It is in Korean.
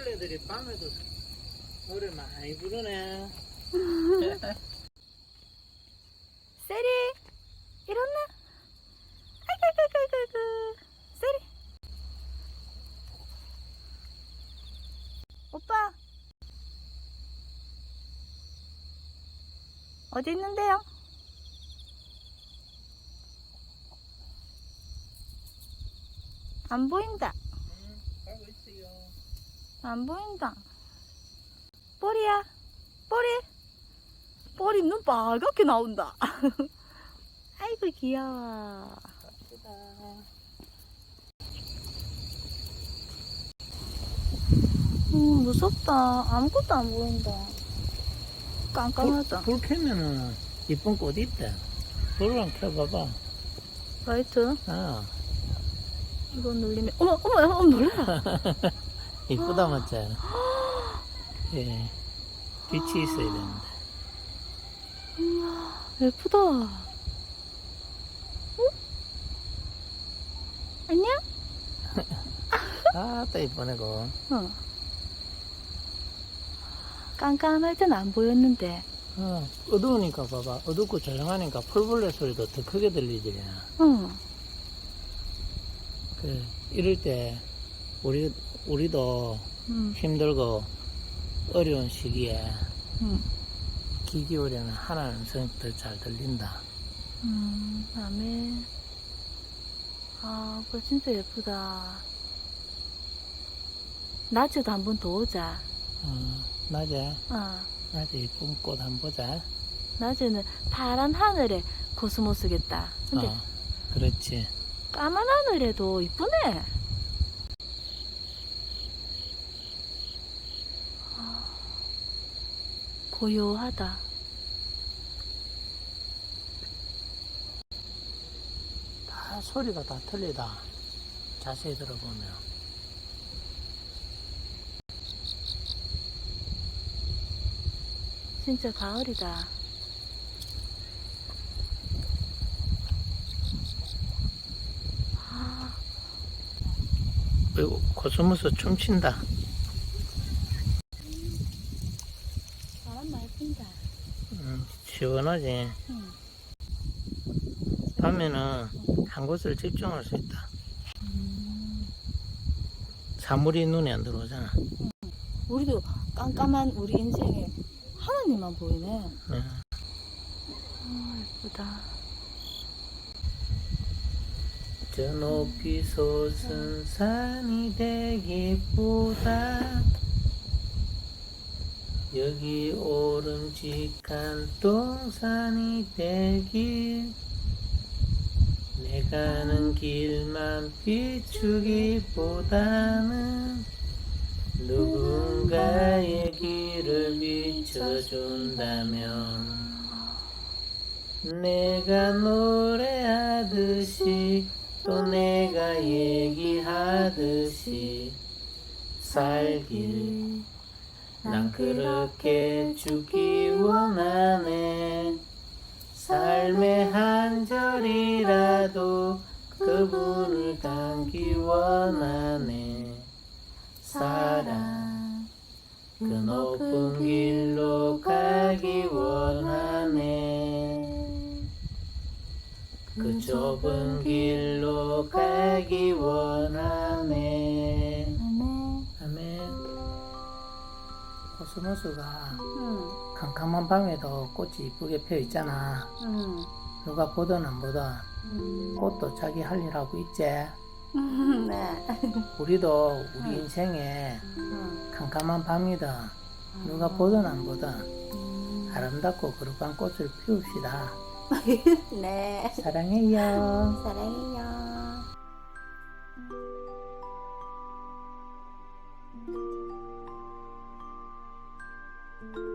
풀벌레들이 밤에도 노래 많이 부르네. 세리 일어나 아이고이고이고이고 세리 오빠 어디 있는데요? 안 보인다 응, 가고 있어요. 안 보인다 뽀리야 뽀리 뽀리 눈 빨갛게 나온다 아이고 귀여워 바쁘다. 음, 무섭다. 아무것도 안 보인다. 깜깜하다. 불 켜면은 이쁜 꽃 있대. 불을 켜봐봐. 라이트, 아, 이거 눌리면, 어머, 어머, 어머, 놀래라. 이쁘다 맞지? 예. 빛이 있어야 되는데. 예쁘다. 어? 안녕? 아, 또 이쁘네, 그거. 어. 깜깜할 땐 안 보였는데, 어, 어두우니까 봐봐. 어둡고 조용하니까 풀벌레 소리도 더 크게 들리지. 어, 그, 이럴 때, 우리, 우리도 음, 힘들고 어려운 시기에 음, 귀 기울이는 하나님 음성이 더 잘 들린다. 음, 아멘. 아, 그거 진짜 예쁘다. 낮에도 한 번 더 오자. 어, 낮에, 어. 낮에 이쁜 꽃 한 번 보자. 낮에는 파란 하늘에 코스모스겠다. 근데 어, 그렇지. 까만 하늘에도 이쁘네. 고요하다. 다 소리가 다 틀리다. 자세히 들어보면. 진짜 가을이다. 아, 그리고 코스모스 춤춘다. 음, 시원하지. 응. 밤에는 한 곳을 집중할 수 있다. 음, 사물이 눈에 안 들어오잖아. 우리도 깜깜한 우리 인생에 하나님만 보이네. 응. 아, 예쁘다. 저 높이 솟은 산이 되기보다 여기 오름직한 동산이 되길 내 가는 길만 비추기보다는 누군가의 길을 비춰준다면 내가 노래하듯이 또 내가 얘기하듯이 살길 난 그렇게 죽기 원하네. 삶의 한 절이라도 그분을 담기 원하네. 사랑 그 높은 길로 가기 원하네. 그 좁은 길로 가기 원하네 코스모스가 응, 캄캄한 밤에도 꽃이 이쁘게 펴 있잖아 응, 누가 보든 안 보든 응. 꽃도 자기 할 일 하고 있지 네. 우리도 우리 인생에 응. 캄캄한 밤이든 누가 보든 안 보든 음. 아름답고 거룩한 꽃을 피웁시다 네. 사랑해요 사랑해요. 음.